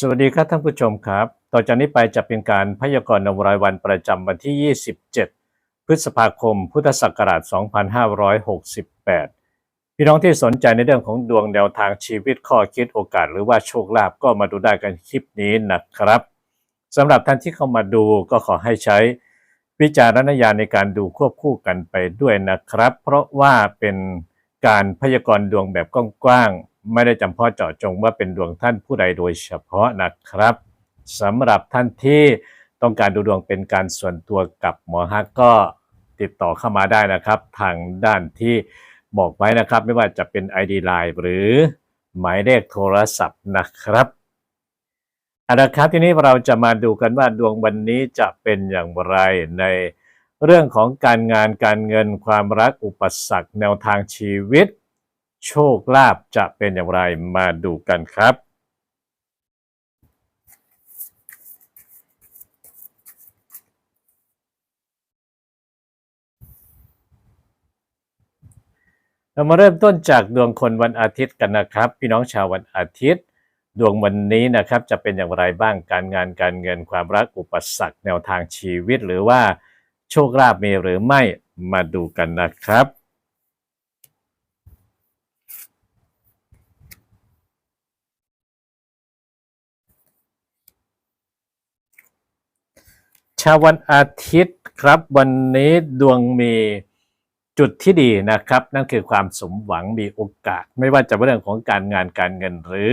สวัสดีครับท่านผู้ชมครับ ต่อจากนี้ไปจะเป็นการพยากรณ์รายวันประจำวันที่ 27 พฤษภาคม พุทธศักราช 2568 พี่น้องที่สนใจในเรื่องของดวงแนวทางชีวิตข้อคิดโอกาส หรือว่าโชคลาภก็มาดูได้กันคลิปนี้นะครับสำหรับท่านที่เข้ามาดูก็ขอให้ใช้วิจารณญาณในการดูควบคู่กันไปด้วยนะครับ เพราะว่าเป็นการพยากรณ์ดวงแบบกว้างๆ ไม่ได้จำเพาะเจาะจงว่าเป็นดวงท่านผู้ใดโดยเฉพาะนะครับสำหรับท่านที่ต้องการดูดวงเป็นการส่วนตัวกับหมอฮักก็ติดต่อเข้ามาได้นะครับ ทางด้านที่บอกไว้นะครับ ไม่ว่าจะเป็น ID Line หรือหมายเลขโทรศัพท์นะครับเอาละครับทีนี้เราจะมาดูกันว่าดวงวันนี้จะเป็นอย่างไรในเรื่องของการงานการเงินความรักอุปสรรคแนวทางชีวิต โชคลาภจะเป็นอย่างไรมาดูกันครับ เรามาเริ่มต้นจากดวงคนวันอาทิตย์กันนะครับ พี่น้องชาววันอาทิตย์ ดวงวันนี้นะครับจะเป็นอย่างไรบ้างการงานการเงินความรักอุปสรรคแนวทางชีวิตหรือว่าโชคลาภมีหรือไม่มาดูกันนะครับ ชาววันอาทิตย์ครับ วันนี้ดวงมีจุดที่ดีนะครับ นั่นคือความสมหวังมีโอกาส ไม่ว่าจะเป็นเรื่องของการงานการเงินหรือ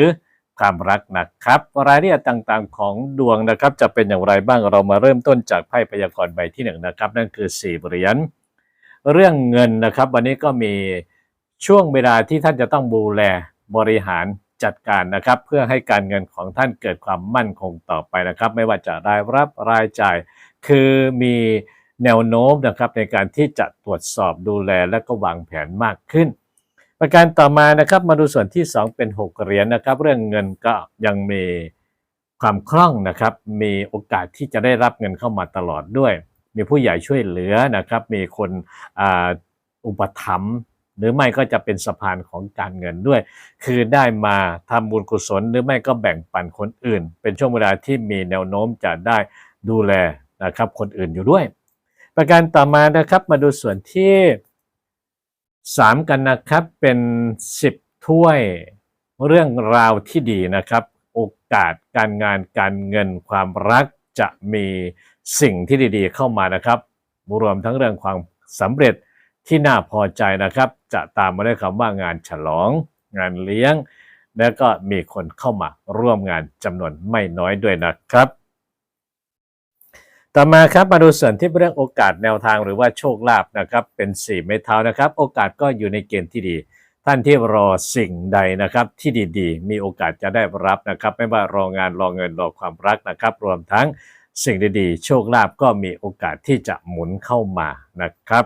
ความรักนะครับรายละเอียดต่างๆ ของดวงนะครับ จะเป็นอย่างไรบ้างเรามาเริ่มต้นจากไพ่พยากรณ์ใบที่หนึ่งนะครับ นั่นคือสี่เหรียญเรื่องเงินนะครับ วันนี้ก็มีช่วงเวลาที่ท่านจะต้องดูแลบริหาร จัดการนะครับ เพื่อให้การเงินของท่านเกิดความมั่นคงต่อไปนะครับ ไม่ว่าจะรายรับรายจ่าย คือมีแนวโน้มนะครับในการที่จะตรวจสอบดูแลและก็วางแผนมากขึ้น ประการต่อมานะครับมาดูส่วนที่ 2 เป็น 6 เหรียญนะครับ เรื่องเงินก็ยังมีความคล่องนะครับ มีโอกาสที่จะได้รับเงินเข้ามาตลอดด้วย มีผู้ใหญ่ช่วยเหลือนะครับ มีคนออุปถัมภ์ หรือไม่ก็จะเป็นสะพานของการเงินด้วย คือได้มาทำบุญกุศล หรือไม่ก็แบ่งปันคนอื่น เป็นช่วงเวลาที่มีแนวโน้มจะได้ดูแลนะครับคนอื่นอยู่ด้วย ประการต่อมานะครับมาดูส่วนที่ 3 กันนะครับเป็น 10 ถ้วยเรื่องราวที่ดีนะครับ โอกาสการงานการเงินความรักจะมีสิ่งที่ดีๆ เข้ามานะครับรวมทั้งเรื่องความสำเร็จ ที่น่าพอใจนะครับ จะตามมาด้วยคำว่างานฉลอง งานเลี้ยง และก็มีคนเข้ามาร่วมงานจำนวนไม่น้อยด้วยนะครับ ต่อมาครับมาดูส่วนที่เรื่องโอกาสแนวทางหรือว่าโชคลาภนะครับ เป็น4ไม้เท้านะครับ โอกาสก็อยู่ในเกณฑ์ที่ดีท่านที่รอสิ่งใดนะครับที่ดีๆ มีโอกาสจะได้รับนะครับ ไม่ว่ารองานรอเงินรอความรักนะครับ รวมทั้งสิ่งดีๆ โชคลาภก็มีโอกาสที่จะหมุนเข้ามานะครับ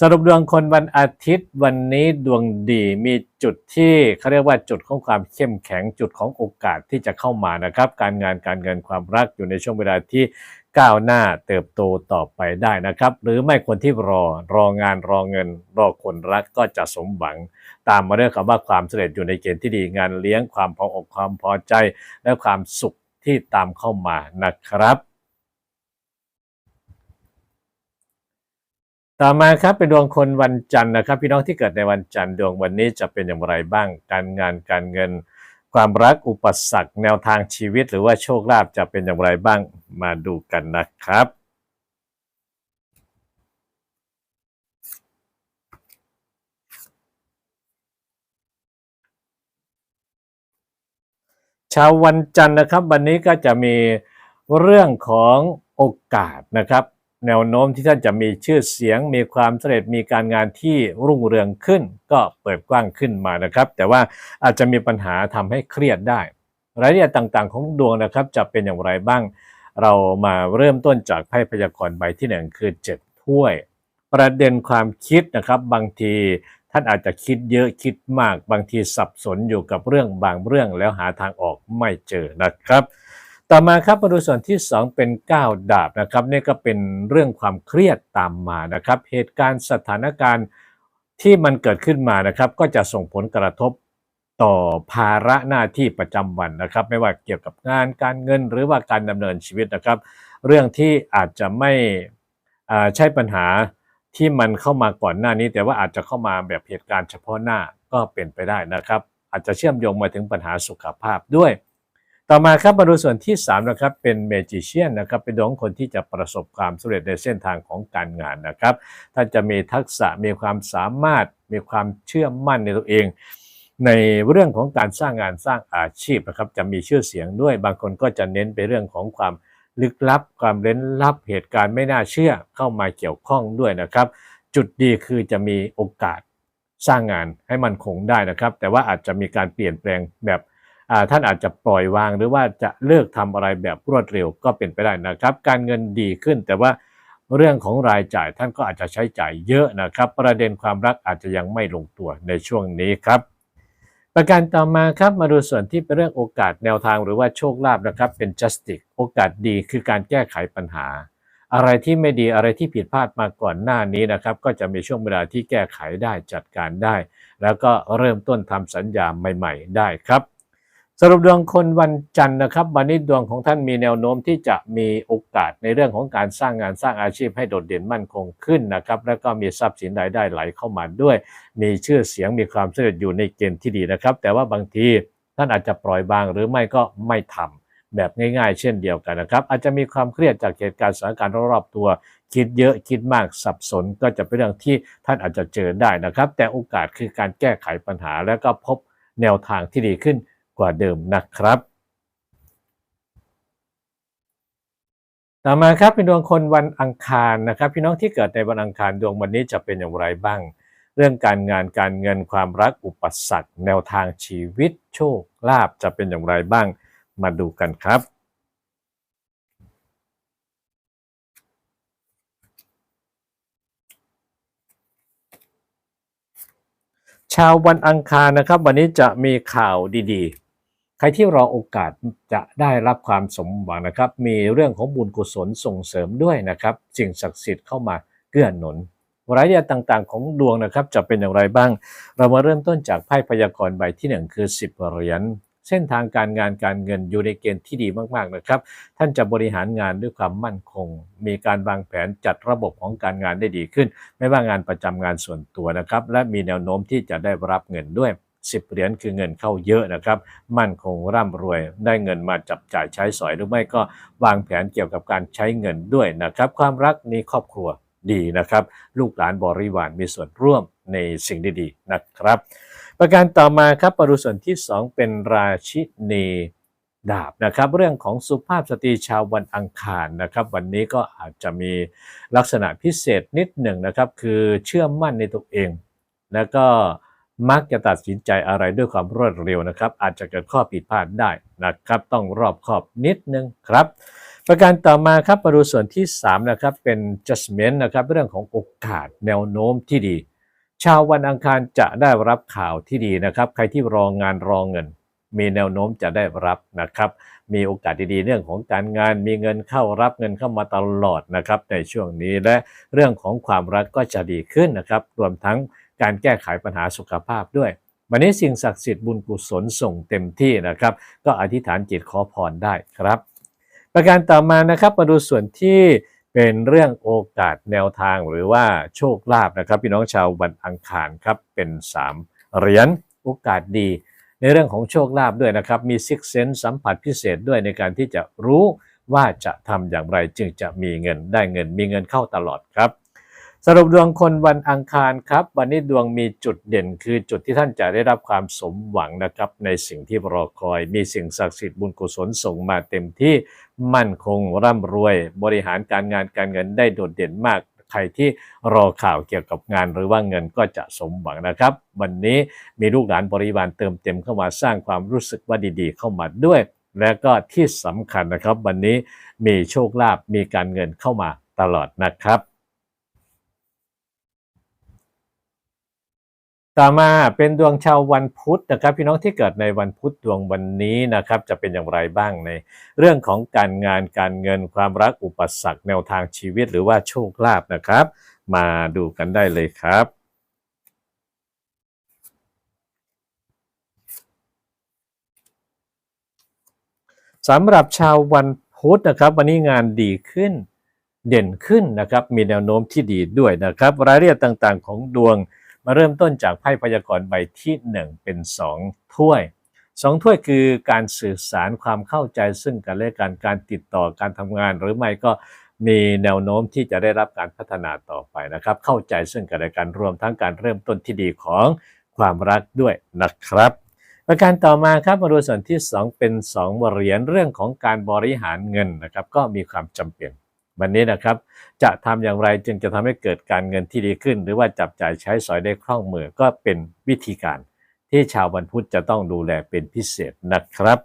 สรุปดวงคนวันอาทิตย์วันนี้ดวงดีมีจุดที่เขาเรียกว่าจุดของความเข้มแข็งจุดของโอกาสที่จะเข้ามานะครับ การงานการเงินความรักอยู่ในช่วงเวลาที่ก้าวหน้าเติบโตต่อไปได้นะครับ หรือไม่คนที่รอรองานรอเงิน รอคนรักก็จะสมหวัง ตามมาด้วยคำว่าความสำเร็จอยู่ในเกณฑ์ที่ดีงานเลี้ยงความพออกความพอใจ และความสุขที่ตามเข้ามานะครับ ต่อมาครับเป็นดวงคนวันจันทร์นะครับ พี่น้องที่เกิดในวันจันทร์ดวงวันนี้จะเป็นอย่างไรบ้าง การงานการเงิน ความรักอุปสรรคแนวทางชีวิต หรือว่าโชคลาภจะเป็นอย่างไรบ้างมาดูกันนะครับชาววันจันทร์นะครับ วันนี้ก็จะมีเรื่องของโอกาสนะครับ แนวโน้มที่ท่านจะมีชื่อเสียง มีความสำเร็จมีการงานที่รุ่งเรืองขึ้น ก็เปิดกว้างขึ้นมานะครับ แต่ว่าอาจจะมีปัญหาทำให้เครียดได้ รายละเอียดต่างๆ ของดวงนะครับ จะเป็นอย่างไรบ้าง เรามาเริ่มต้นจากไพ่พยากรณ์ใบที่หนึ่งคือเจ็ดถ้วย ประเด็นความคิดนะครับ บางทีท่านอาจจะคิดเยอะคิดมาก บางทีสับสนอยู่กับเรื่องบางเรื่องแล้วหาทางออกไม่เจอนะครับ ต่อมาครับมาดูส่วนที่ 2 เป็น 9 ดาบนะครับนี่ก็เป็นเรื่องความเครียดตามมานะครับ เหตุการณ์สถานการณ์ที่มันเกิดขึ้นมานะครับ ก็จะส่งผลกระทบต่อภาระหน้าที่ประจำวันนะครับ ไม่ว่าเกี่ยวกับงานการเงินหรือว่าการดำเนินชีวิตนะครับ เรื่องที่อาจจะไม่ใช่ปัญหาที่มันเข้ามาก่อนหน้านี้ แต่ว่าอาจจะเข้ามาแบบเหตุการณ์เฉพาะหน้าก็เป็นไปได้นะครับ อาจจะเชื่อมโยงมาถึงปัญหาสุขภาพด้วย ต่อมาครับมาดูส่วนที่3นะครับเป็นเมจิเชียนนะครับเป็นดวงคนที่จะประสบความสำเร็จในเส้นทางของการงานนะครับท่านจะมีทักษะมีความสามารถมีความเชื่อมั่นในตัวเอง ในเรื่องของการสร้างงานสร้างอาชีพนะครับจะมีชื่อเสียงด้วย บางคนก็จะเน้นไปเรื่องของความลึกลับ ความเร้นลับเหตุการณ์ไม่น่าเชื่อเข้ามาเกี่ยวข้องด้วยนะครับ จุดดีคือจะมีโอกาสสร้างงานให้มันคงได้นะครับ แต่ว่าอาจจะมีการเปลี่ยนแปลงแบบ ท่านอาจจะปล่อยวางหรือว่าจะเลิกทำอะไรแบบรวดเร็วก็เป็นไปได้นะครับ การเงินดีขึ้นแต่ว่าเรื่องของรายจ่ายท่านก็อาจจะใช้จ่ายเยอะนะครับ ประเด็นความรักอาจจะยังไม่ลงตัวในช่วงนี้ครับ ประการต่อมาครับมาดูส่วนที่เป็นเรื่องโอกาสแนวทางหรือว่าโชคลาภนะครับ เป็น justice โอกาสดีคือการแก้ไขปัญหา อะไรที่ไม่ดีอะไรที่ผิดพลาดมาก่อนหน้านี้นะครับ ก็จะมีช่วงเวลาที่แก้ไขได้จัดการได้ แล้วก็เริ่มต้นทำสัญญาใหม่ ๆ ได้ครับ สรุปดวงคนวันจันทร์นะครับวันนี้ดวงของท่านมีแนวโน้มที่จะมีโอกาสในเรื่องของการสร้างงานสร้างอาชีพให้โดดเด่นมั่นคงขึ้นนะครับ แล้วก็มีทรัพย์สินรายได้ไหลเข้ามาด้วย มีชื่อเสียงมีความสำเร็จอยู่ในเกณฑ์ที่ดีนะครับ แต่ว่าบางทีท่านอาจจะปล่อยวางหรือไม่ก็ไม่ทำแบบง่ายๆ เช่นเดียวกันนะครับ อาจจะมีความเครียดจากเหตุการณ์สถานการณ์รอบๆตัว คิดเยอะคิดมากสับสนก็จะเป็นเรื่องที่ท่านอาจจะเจอได้นะครับ แต่โอกาสคือการแก้ไขปัญหาแล้วก็พบแนวทางที่ดีขึ้น กว่าเดิมนะครับ ต่อมาครับเป็นดวงคนวันอังคารนะครับ พี่น้องที่เกิดในวันอังคารดวงวันนี้จะเป็นอย่างไรบ้าง เรื่องการงานการเงินความรักอุปสรรค แนวทางชีวิตโชคลาภจะเป็นอย่างไรบ้าง มาดูกันครับชาววันอังคารนะครับ วันนี้จะมีข่าวดีๆ ครที่รอโอกาสจะได้รับความสมหวังนะครับ มีเรื่องของบุญกุศลส่งเสริมด้วยนะครับสิ่งศักดิ์สิทธิ์เข้ามาเกื้อหนุนรายละเอียดต่างๆ ของดวงนะครับจะเป็นอย่างไรบ้าง เรามาเริ่มต้นจากไพ่พยากรณ์ใบที่หนึ่งคือ 10เหรียญเส้นทางการงานการเงินอยู่ในเกณฑ์ที่ดีมากๆนะครับ ท่านจะบริหารงานด้วยความมั่นคง มีการวางแผนจัดระบบของการงานได้ดีขึ้น ไม่ว่างานประจำงานส่วนตัวนะครับ และมีแนวโน้มที่จะได้รับเงินด้วย 10 เหรียญคือเงินเข้าเยอะนะครับ มั่นคงร่ำรวยได้เงินมาจับจ่ายใช้สอยหรือไม่ก็วางแผนเกี่ยวกับการใช้เงินด้วยนะครับ ความรักนี้ครอบครัวดีนะครับ ลูกหลานบริวารมีส่วนร่วมในสิ่งดีๆนะครับ ประการต่อมาครับปรุส่วนที่ 2 เป็นราชินีดาบนะครับ เรื่องของสุภาพสตรีชาววันอังคารนะครับ วันนี้ก็อาจจะมีลักษณะพิเศษนิดหนึ่งนะครับ คือเชื่อมั่นในตัวเอง แล้วก็ มักจะตัดสินใจอะไรด้วยความรวดเร็วนะครับ อาจจะเกิดข้อผิดพลาดได้นะครับ ต้องรอบคอบนิดนึงครับ ประการต่อมาครับมาดูส่วนที่ 3 นะครับ เป็น judgment นะครับเรื่องของโอกาสแนวโน้มที่ดี ชาววันอังคารจะได้รับข่าวที่ดีนะครับ ใครที่รองงานรองเงิน มีแนวโน้มจะได้รับนะครับ มีโอกาสดีๆ เรื่องของการงาน มีเงินเข้ารับเงินเข้ามาตลอดนะครับในช่วงนี้และเรื่องของความรักก็จะดีขึ้นนะครับ รวมทั้ง การแก้ไขปัญหาสุขภาพด้วย วันนี้สิ่งศักดิ์สิทธิ์บุญกุศลส่งเต็มที่นะครับ ก็อธิษฐานจิตขอพรได้ครับ ประการต่อมานะครับมาดูส่วนที่เป็นเรื่องโอกาสแนวทางหรือว่าโชคลาภนะครับ พี่น้องชาววันอังคารครับเป็น 3 เหรียญโอกาสดี ในเรื่องของโชคลาภด้วยนะครับ มีซิกเซนสัมผัสพิเศษด้วยในการที่จะรู้ว่าจะทำอย่างไรจึงจะมีเงินได้เงินมีเงินเข้าตลอดครับ สรุปดวงคนวันอังคารครับ วันนี้ดวงมีจุดเด่น คือจุดที่ท่านจะได้รับความสมหวังนะครับ ในสิ่งที่รอคอย มีสิ่งศักดิ์สิทธิ์บุญกุศลส่งมาเต็มที่มั่นคงร่ำรวย บริหารการงานการเงินได้โดดเด่นมากใครที่รอข่าวเกี่ยวกับงานหรือว่าเงินก็จะสมหวังนะครับ วันนี้มีลูกหลานบริวารเติมเต็มเข้ามาสร้างความรู้สึกว่าดีๆ เข้ามาด้วย และก็ที่สำคัญนะครับ วันนี้มีโชคลาภมีการเงินเข้ามาตลอดนะครับ ต่อมาเป็นดวงชาววันพุธนะครับ พี่น้องที่เกิดในวันพุธดวงวันนี้นะครับ จะเป็นอย่างไรบ้างใน เรื่องของการงานการเงินความรักอุปสรรคแนวทางชีวิตหรือว่าโชคลาภนะครับ มาดูกันได้เลยครับสำหรับชาววันพุธนะครับ วันนี้งานดีขึ้นเด่นขึ้นนะครับ มีแนวโน้มที่ดีด้วยนะครับ รายละเอียดต่างๆ ของดวง มาเริ่มต้นจากไพ่พยากรณ์ใบที่ 1 เป็น 2 ถ้วย 2 ถ้วยคือการสื่อสารความเข้าใจซึ่งกันและกันการติดต่อการทำงาน หรือไม่ก็มีแนวโน้มที่จะได้รับการพัฒนาต่อไปนะครับ เข้าใจซึ่งกันและกันรวมทั้งการเริ่มต้นที่ดีของความรักด้วยนะครับประการต่อมาครับมาดูส่วนที่ 2 เป็น2เหรียญเรื่องของการบริหารเงินนะครับ ก็มีความจำเป็น วันนี้นะครับ จะทำอย่างไรจึงจะทำให้เกิดการเงินที่ดีขึ้น หรือว่าจับจ่ายใช้สอยได้คล่องมือก็เป็นวิธีการ ที่ชาววันพุธจะต้องดูแลเป็นพิเศษนะครับ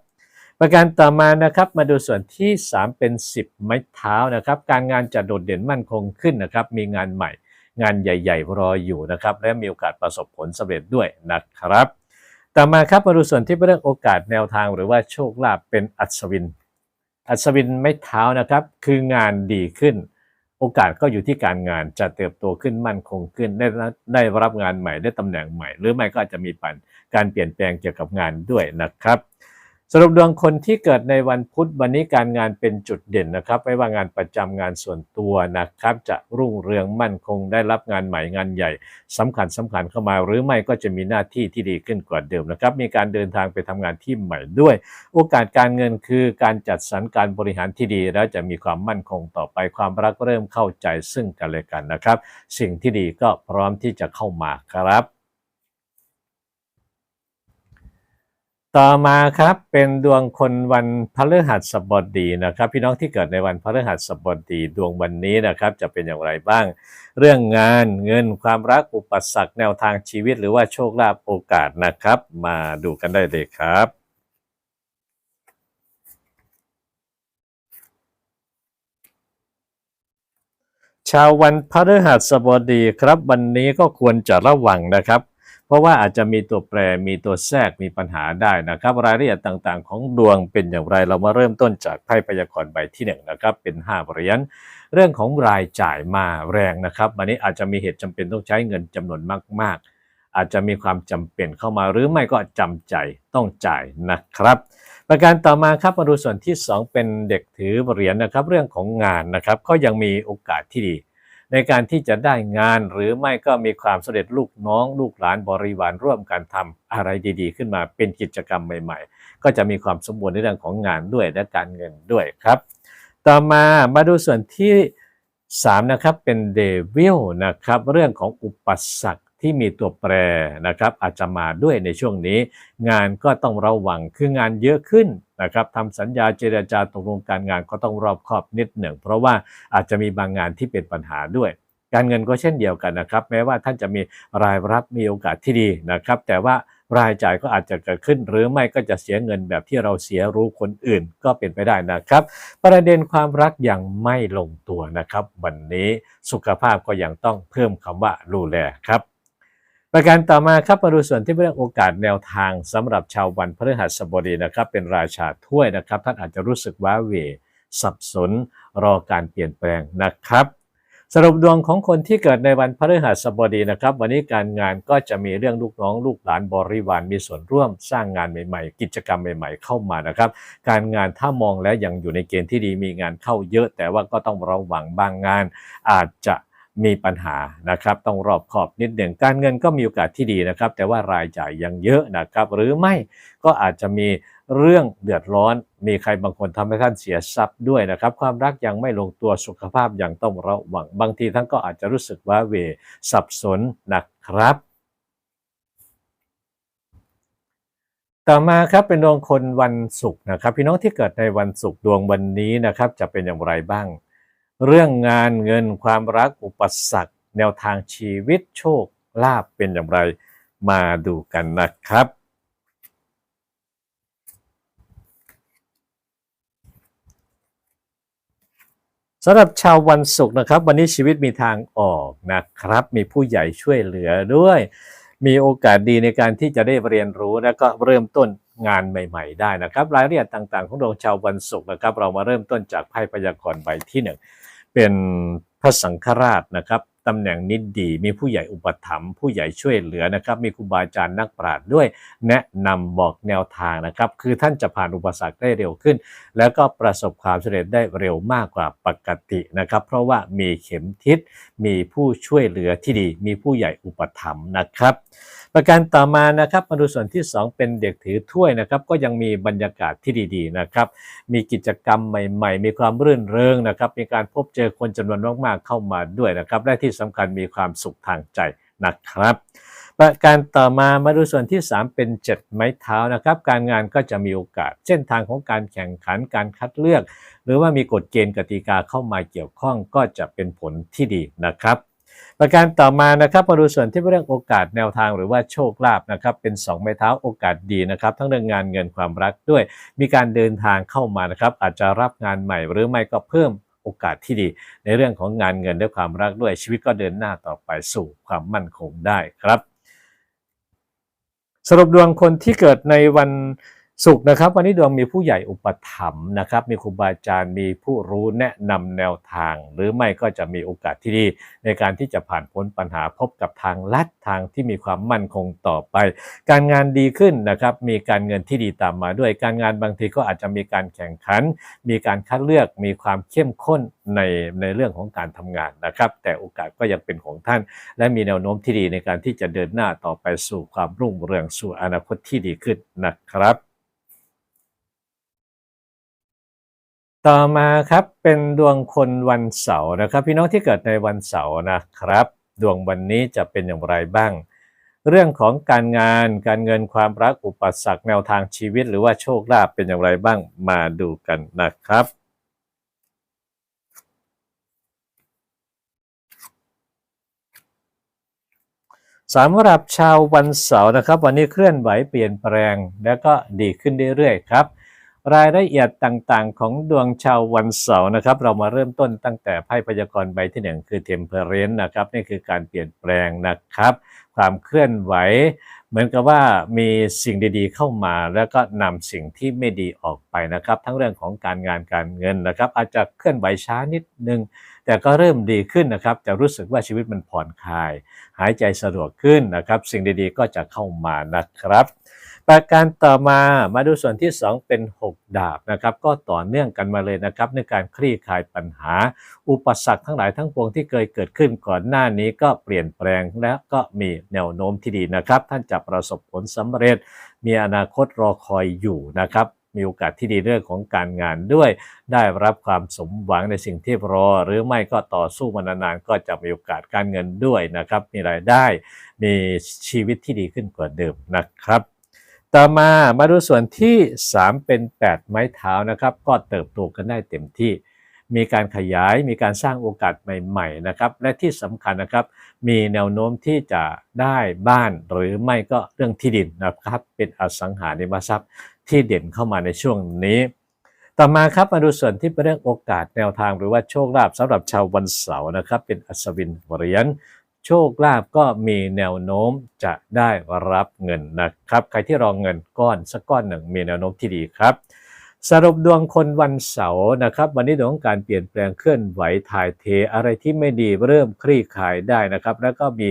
ประการต่อมานะครับมาดูส่วนที่ 3 เป็น 10 ไม้เท้านะครับ การงานจะโดดเด่นมั่นคงขึ้นนะครับ มีงานใหม่ งานใหญ่ ๆ รออยู่นะครับ และมีโอกาสประสบผลสำเร็จด้วยนะครับ ต่อมาครับมาดูส่วนที่เป็นเรื่องโอกาสแนวทางหรือว่าโชคลาภเป็นอัศวิน อัศวินไม้เท้านะครับ คืองานดีขึ้น โอกาสก็อยู่ที่การงานจะเติบโตขึ้นมั่นคงขึ้นได้ได้รับงานใหม่ได้ตำแหน่งใหม่ หรือไม่ก็อาจจะมีปันการเปลี่ยนแปลงเกี่ยวกับงานด้วยนะครับ สรุปดวงคนที่เกิดในวันพุธวันนี้การงานเป็นจุดเด่นนะครับ ไม่ว่างานประจำงานส่วนตัวนะครับ จะรุ่งเรืองมั่นคงได้รับงานใหม่งานใหญ่สำคัญสำคัญเข้ามา หรือไม่ก็จะมีหน้าที่ที่ดีขึ้นกว่าเดิมนะครับ มีการเดินทางไปทำงานที่ใหม่ด้วย โอกาสการเงินคือการจัดสรรการบริหารที่ดี แล้วจะมีความมั่นคงต่อไปความรักเริ่มเข้าใจซึ่งกันและกันนะครับ สิ่งที่ดีก็พร้อมที่จะเข้ามาครับ ต่อมาครับเป็นดวงคนวันพฤหัสบดีนะครับ พี่น้องที่เกิดในวันพฤหัสบดีดวงวันนี้นะครับ จะเป็นอย่างไรบ้าง เรื่องงานเงินความรักอุปสรรคแนวทางชีวิต หรือว่าโชคลาภโอกาสนะครับ มาดูกันได้เลยครับชาววันพฤหัสบดีครับ วันนี้ก็ควรจะระวังนะครับ เพราะว่าอาจจะมีตัวแปรมีตัวแทรกมีปัญหาได้นะครับ รายละเอียดต่างๆ ของดวงเป็นอย่างไรเรามาเริ่มต้นจากไพ่พยากรณ์ใบที่หนึ่งนะครับเป็น5เหรียญเรื่องของรายจ่ายมาแรงนะครับวันนี้อาจจะมีเหตุจำเป็นต้องใช้เงินจำนวนมาก ๆ อาจจะมีความจำเป็นเข้ามาหรือไม่ก็จำใจต้องจ่ายนะครับ ประการต่อมาครับมาดูส่วนที่ 2 เป็นเด็กถือเหรียญนะครับ เรื่องของงานนะครับก็ยังมีโอกาสที่ดี ในการที่จะได้งานหรือไม่ก็มีความสำเร็จลูกน้อง ลูกหลานบริวารร่วมกันทำอะไรดีๆ ขึ้นมาเป็นกิจกรรมใหม่ ๆ ก็จะมีความสมบูรณ์ในเรื่องของงานด้วยและการเงินด้วยครับ ต่อมามาดูส่วนที่ 3 นะครับเป็นเดวิลนะครับเรื่องของอุปสรรคที่มีตัวแปรนะครับอาจจะมาด้วยในช่วงนี้ งานก็ต้องระวังคืองานเยอะขึ้น นะครับทำสัญญาเจรจาตกลงการงานก็ต้องรอบคอบนิดหนึ่ง เพราะว่าอาจจะมีบางงานที่เป็นปัญหาด้วย การเงินก็เช่นเดียวกันนะครับ แม้ว่าท่านจะมีรายรับมีโอกาสที่ดีนะครับ แต่ว่ารายจ่ายก็อาจจะเกิดขึ้น หรือไม่ก็จะเสียเงินแบบที่เราเสียรู้คนอื่นก็เป็นไปได้นะครับ ประเด็นความรักยังไม่ลงตัวนะครับ วันนี้สุขภาพก็ยังต้องเพิ่มคำว่าดูแลครับ ประการต่อมาครับมาดูส่วนที่เรื่องโอกาสแนวทางสำหรับชาววันพฤหัสบดีนะครับ เป็นราชาถ้วยนะครับ ท่านอาจจะรู้สึกว้าเหวสับสนรอการเปลี่ยนแปลงนะครับ สรุปดวงของคนที่เกิดในวันพฤหัสบดีนะครับ วันนี้การงานก็จะมีเรื่องลูกน้องลูกหลานบริวารมีส่วนร่วมสร้างงานใหม่ๆ กิจกรรมใหม่ๆ เข้ามานะครับ การงานถ้ามองแล้วยังอยู่ในเกณฑ์ที่ดีมีงานเข้าเยอะ แต่ว่าก็ต้องระวังบางงานอาจจะ มีปัญหานะครับ ต้องรอบขอบนิดหนึ่งการเงินก็มีโอกาสที่ดีนะครับ แต่ว่ารายจ่ายยังเยอะนะครับ หรือไม่ก็อาจจะมีเรื่องเดือดร้อน มีใครบางคนทำให้ท่านเสียทรัพย์ด้วยนะครับ ความรักยังไม่ลงตัวสุขภาพยังต้องระวังบางทีท่านก็อาจจะรู้สึกว่าเวสับสนนะครับ ต่อมาครับเป็นดวงคนวันศุกร์นะครับ พี่น้องที่เกิดในวันศุกร์ดวงวันนี้นะครับ จะเป็นอย่างไรบ้าง เรื่องงานเงินความรักอุปสรรค แนวทางชีวิตโชคลาภเป็นอย่างไรมาดูกันนะครับ สำหรับชาววันศุกร์นะครับ วันนี้ชีวิตมีทางออกนะครับ มีผู้ใหญ่ช่วยเหลือด้วย มีโอกาสดีในการที่จะได้เรียนรู้และก็เริ่มต้นงานใหม่ ๆ ได้นะครับ รายละเอียดต่างๆ ของดวงชาววันศุกร์นะครับ เรามาเริ่มต้นจากไพ่พยากรณ์ใบที่หนึ่งเป็นพระสังฆราชนะครับ ตำแหน่งนิดดี มีผู้ใหญ่อุปถัมภ์ผู้ใหญ่ช่วยเหลือนะครับ มีครูบาอาจารย์นักปราชญ์ด้วย แนะนำบอกแนวทางนะครับ คือท่านจะผ่านอุปสรรคได้เร็วขึ้น แล้วก็ประสบความสำเร็จได้เร็วมากกว่าปกตินะครับ เพราะว่ามีเข็มทิศมีผู้ช่วยเหลือที่ดี มีผู้ใหญ่อุปถัมภ์นะครับ ประการต่อมานะครับมาดูส่วนที่ 2 เป็นเด็กถือถ้วยนะครับ ก็ยังมีบรรยากาศที่ดีๆนะครับ มีกิจกรรมใหม่ๆ มีความรื่นเริงนะครับ มีการพบเจอคนจำนวนมากๆเข้ามาด้วยนะครับ และที่สำคัญมีความสุขทางใจนะครับ ประการต่อมามาดูส่วนที่ 3 เป็น7ไม้เท้านะครับ การงานก็จะมีโอกาส เส้นทางของการแข่งขันการคัดเลือก หรือว่ามีกฎเกณฑ์กติกาเข้ามาเกี่ยวข้องก็จะเป็นผลที่ดีนะครับ ประการต่อมานะครับมาดูส่วนที่เรื่องโอกาสแนวทางหรือว่าโชคลาภนะครับเป็น 2 ไม้เท้าโอกาสดีนะครับ ทั้งเรื่องงานเงินความรักด้วย มีการเดินทางเข้ามานะครับ อาจจะรับงานใหม่หรือไม่ก็เพิ่มโอกาสที่ดี ในเรื่องของงานเงินและความรักด้วยชีวิตก็เดินหน้าต่อไปสู่ความมั่นคงได้ครับ สรุปดวงคนที่เกิดในวัน ศุกร์นะครับ วันนี้ดวงมีผู้ใหญ่อุปถัมภ์นะครับ มีครูบาอาจารย์มีผู้รู้แนะนำแนวทาง หรือไม่ก็จะมีโอกาสที่ดี ในการที่จะผ่านพ้นปัญหาพบกับทางลัดทางที่มีความมั่นคงต่อไป การงานดีขึ้นนะครับ มีการเงินที่ดีตามมาด้วยการงานบางทีก็อาจจะมีการแข่งขัน มีการคัดเลือกมีความเข้มข้นในในเรื่องของการทำงานนะครับ แต่โอกาสก็ยังเป็นของท่าน และมีแนวโน้มที่ดีในการที่จะเดินหน้าต่อไปสู่ความรุ่งเรืองสู่อนาคตที่ดีขึ้นนะครับ ต่อมาครับเป็นดวงคนวันเสาร์นะครับ พี่น้องที่เกิดในวันเสาร์นะครับ ดวงวันนี้จะเป็นอย่างไรบ้าง เรื่องของการงานการเงินความรักอุปสรรคแนวทางชีวิต หรือว่าโชคลาภเป็นอย่างไรบ้างมาดูกันนะครับสำหรับชาววันเสาร์นะครับ วันนี้เคลื่อนไหวเปลี่ยนแปลง แล้วก็ดีขึ้นเรื่อยๆครับ รายละเอียดต่างๆ ของดวงชาววันเสาร์นะครับ เรามาเริ่มต้นตั้งแต่ไพ่พยากรณ์ใบที่หนึ่งคือเทมเพอเรนต์นะครับนี่คือการเปลี่ยนแปลงนะครับ ความเคลื่อนไหว เหมือนกับว่ามีสิ่งดีๆเข้ามา แล้วก็นำสิ่งที่ไม่ดีออกไปนะครับ ทั้งเรื่องของการงานการเงินนะครับ อาจจะเคลื่อนไหวช้านิดนึง แต่ก็เริ่มดีขึ้นนะครับจะรู้สึกว่าชีวิตมันผ่อนคลาย หายใจสะดวกขึ้นนะครับ สิ่งดีๆก็จะเข้ามานะครับ ประการต่อมามาดูส่วนที่ 2 เป็น 6 ดาบนะครับ ก็ต่อเนื่องกันมาเลยนะครับ ในการคลี่คลายปัญหา อุปสรรคทั้งหลายทั้งปวงที่เคยเกิดขึ้นก่อนหน้านี้ก็เปลี่ยนแปลงและก็มีแนวโน้มที่ดีนะครับ ท่านจะประสบผลสำเร็จ มีอนาคตรอคอยอยู่นะครับมีโอกาสที่ดีเรื่องของการงานด้วย ได้รับความสมหวังในสิ่งที่รอ หรือไม่ก็ต่อสู้มานานๆก็จะมีโอกาสการเงินด้วยนะครับ มีรายได้ มีชีวิตที่ดีขึ้นกว่าเดิมนะครับ ต่อมามาดูส่วนที่ 3 เป็น 8 ไม้เท้านะครับ ก็เติบโตกันได้เต็มที่ มีการขยายมีการสร้างโอกาสใหม่ๆนะครับ และที่สำคัญนะครับ มีแนวโน้มที่จะได้บ้านหรือไม่ก็เรื่องที่ดินนะครับ เป็นอสังหาริมทรัพย์ที่เด่นเข้ามาในช่วงนี้ต่อมาครับมาดูส่วนที่เป็นเรื่องโอกาสแนวทางหรือว่าโชคลาภสำหรับชาววันเสาร์นะครับ เป็นอัศวินเหรียญ โชคลาภก็มีแนวโน้มจะได้รับเงินนะครับ ใครที่รองเงินก้อนสักก้อนหนึ่งมีแนวโน้มที่ดีครับ สรุปดวงคนวันเสาร์นะครับ วันนี้ดวงของการเปลี่ยนแปลงเคลื่อนไหวถ่ายเทอะไรที่ไม่ดีเริ่มคลี่คลายได้นะครับ แล้วก็มี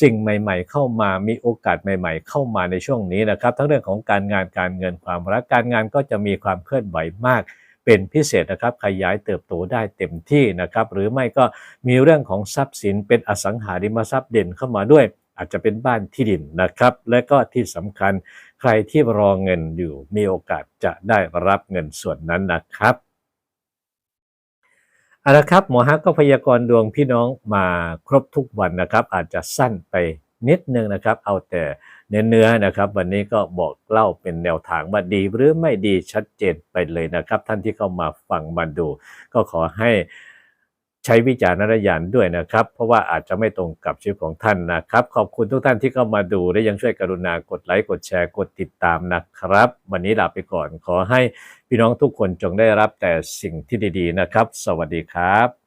สิ่งใหม่ ๆ เข้ามามีโอกาสใหม่ ๆ เข้ามาในช่วงนี้นะครับ ทั้งเรื่องของการงานการเงินความรักการงานก็จะมีความเคลื่อนไหวมาก เป็นพิเศษนะครับขยายเติบโตได้เต็มที่นะครับหรือไม่ก็มีเรื่องของทรัพย์สินเป็นอสังหาริมทรัพย์เด่นเข้ามาด้วยอาจจะเป็นบ้านที่ดินนะครับ และก็ที่สำคัญใครที่รอเงินอยู่มีโอกาสจะได้รับเงินส่วนนั้นนะครับเอาละครับหมอฮักก็พยากรณ์ดวงพี่น้องมาครบทุกวันนะครับ อาจจะสั้นไป นิดนึงนะครับ เอาแต่เนื้อๆนะครับ วันนี้ก็บอกเล่าเป็นแนวทางว่าดีหรือไม่ดีชัดเจนไปเลยนะครับ ท่านที่เข้ามาฟังมาดู ก็ขอให้ใช้วิจารณญาณด้วยนะครับ เพราะว่าอาจจะไม่ตรงกับชีวิตของท่านนะครับ ขอบคุณทุกท่านที่เข้ามาดู และยังช่วยกรุณากดไลค์กดแชร์กดติดตามนะครับ วันนี้ลาไปก่อนขอให้พี่น้องทุกคนจงได้รับแต่สิ่งที่ดีๆนะครับ สวัสดีครับ